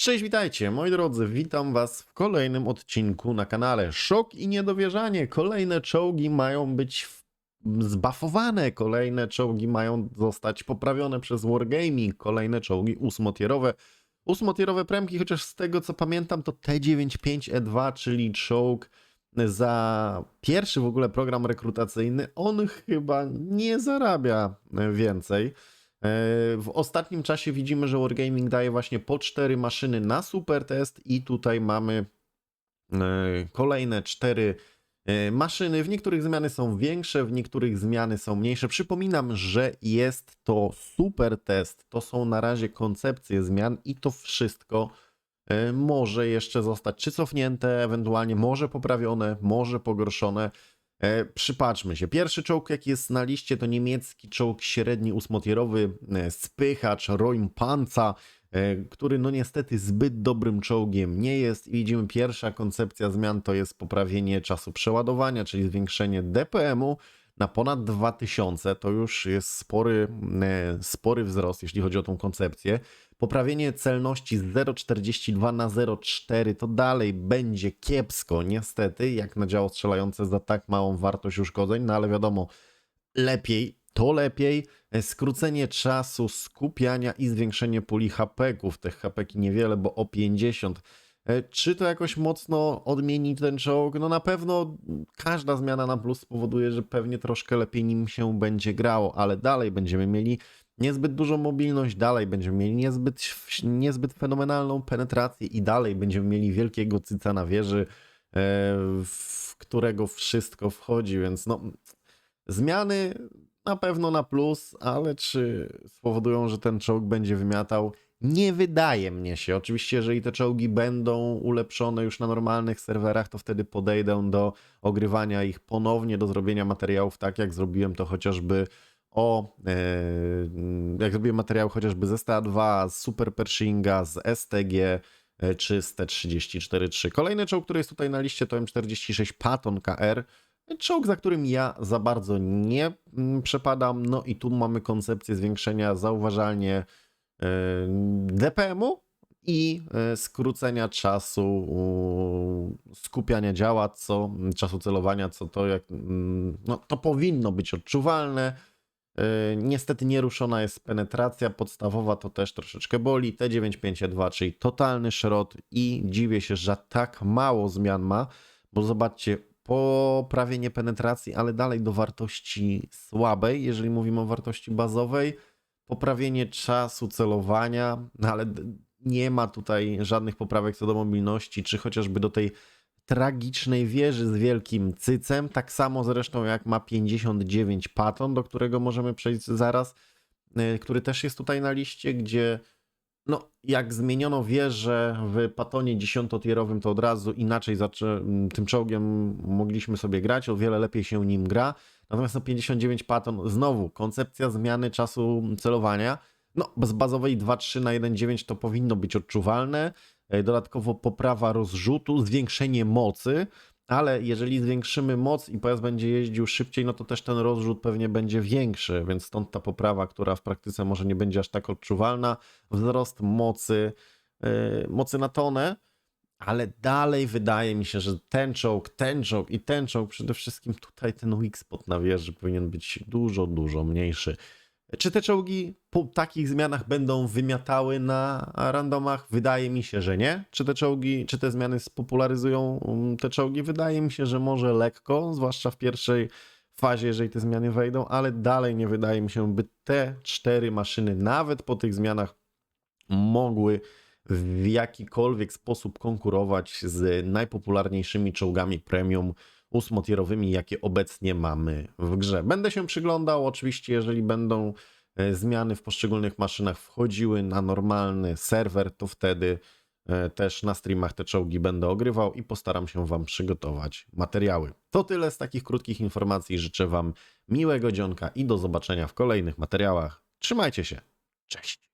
Cześć, witajcie, moi drodzy, witam was w kolejnym odcinku na kanale. Szok i niedowierzanie, kolejne czołgi mają być zbafowane, kolejne czołgi mają zostać poprawione przez Wargaming, kolejne czołgi ósmotierowe. Ósmotierowe premki, chociaż z tego co pamiętam to T95E2, czyli czołg za pierwszy w ogóle program rekrutacyjny, on chyba nie zarabia więcej. E, W ostatnim czasie widzimy, że Wargaming daje właśnie po cztery maszyny na super test i tutaj mamy e, kolejne cztery e, maszyny. W niektórych zmiany są większe, w niektórych zmiany są mniejsze. Przypominam, że jest to super test. To są na razie koncepcje zmian i to wszystko może jeszcze zostać czy cofnięte, ewentualnie może poprawione, może pogorszone. E, Przypatrzmy się. Pierwszy czołg, jaki jest na liście, to niemiecki czołg średni ósmotierowy, e, spychacz Roimpanza, e, który no niestety zbyt dobrym czołgiem nie jest. I widzimy pierwsza koncepcja zmian to jest poprawienie czasu przeładowania, czyli zwiększenie DPM-u na ponad 2000. To już jest spory, e, spory wzrost, jeśli chodzi o tą koncepcję. Poprawienie celności z 0,42 na 0,4 to dalej będzie kiepsko, niestety, jak na działo strzelające za tak małą wartość uszkodzeń, no ale wiadomo, lepiej, to lepiej. Skrócenie czasu skupiania i zwiększenie puli hapeków. Tych hapeki niewiele, bo o 50. E, Czy to jakoś mocno odmieni ten czołg? No na pewno każda zmiana na plus spowoduje, że pewnie troszkę lepiej nim się będzie grało, ale dalej będziemy mieli niezbyt dużą mobilność, dalej będziemy mieli niezbyt, niezbyt fenomenalną penetrację i dalej będziemy mieli wielkiego cyca na wieży, e, w którego wszystko wchodzi, więc no zmiany na pewno na plus, ale czy spowodują, że ten czołg będzie wymiatał? Nie wydaje mnie się. Oczywiście, jeżeli te czołgi będą ulepszone już na normalnych serwerach, to wtedy podejdę do ogrywania ich ponownie, do zrobienia materiałów tak, jak zrobiłem to chociażby o, e, jak zrobiłem materiał chociażby ze STA2, z Super Pershinga, z STG e, czy z T34-3. Kolejny czołg, który jest tutaj na liście to M46 Patton KR. Czołg, za którym ja za bardzo nie mm, przepadam. No i tu mamy koncepcję zwiększenia zauważalnie e, DPM-u i skrócenia czasu skupiania działa, co czasu celowania, co to jak mm, no, to powinno być odczuwalne. E, Niestety nieruszona jest penetracja podstawowa, to też troszeczkę boli. T952, czyli totalny szrot i dziwię się, że tak mało zmian ma, bo zobaczcie, poprawienie penetracji, ale dalej do wartości słabej, jeżeli mówimy o wartości bazowej, poprawienie czasu celowania, no ale nie ma tutaj żadnych poprawek co do mobilności, czy chociażby do tej tragicznej wieży z wielkim cycem, tak samo zresztą jak ma 59 Patton, do którego możemy przejść zaraz, y, który też jest tutaj na liście, gdzie no, jak zmieniono wieżę w Patonie dziesiątotierowym, to od razu inaczej zaczę... tym czołgiem mogliśmy sobie grać, o wiele lepiej się nim gra. Natomiast no 59 Paton, znowu koncepcja zmiany czasu celowania. No, z bazowej 2.3 na 1.9 to powinno być odczuwalne. E, Dodatkowo poprawa rozrzutu, zwiększenie mocy, ale jeżeli zwiększymy moc i pojazd będzie jeździł szybciej, no to też ten rozrzut pewnie będzie większy, więc stąd ta poprawa, która w praktyce może nie będzie aż tak odczuwalna. Wzrost mocy, yy, mocy na tonę, ale dalej wydaje mi się, że ten czołg, ten czołg i ten czołg, przede wszystkim tutaj ten weak spot na wieży powinien być dużo, dużo mniejszy. Czy te czołgi po takich zmianach będą wymiatały na randomach? Wydaje mi się, że nie. Czy te czołgi, czy te zmiany spopularyzują um, te czołgi? Wydaje mi się, że może lekko, zwłaszcza w pierwszej fazie, jeżeli te zmiany wejdą, ale dalej nie wydaje mi się, by te cztery maszyny, nawet po tych zmianach, mogły w jakikolwiek sposób konkurować z najpopularniejszymi czołgami premium ósmotierowymi, jakie obecnie mamy w grze. Będę się przyglądał, oczywiście, jeżeli będą e, zmiany w poszczególnych maszynach wchodziły na normalny serwer, to wtedy e, też na streamach te czołgi będę ogrywał i postaram się Wam przygotować materiały. To tyle z takich krótkich informacji. Życzę Wam miłego dzionka i do zobaczenia w kolejnych materiałach. Trzymajcie się. Cześć.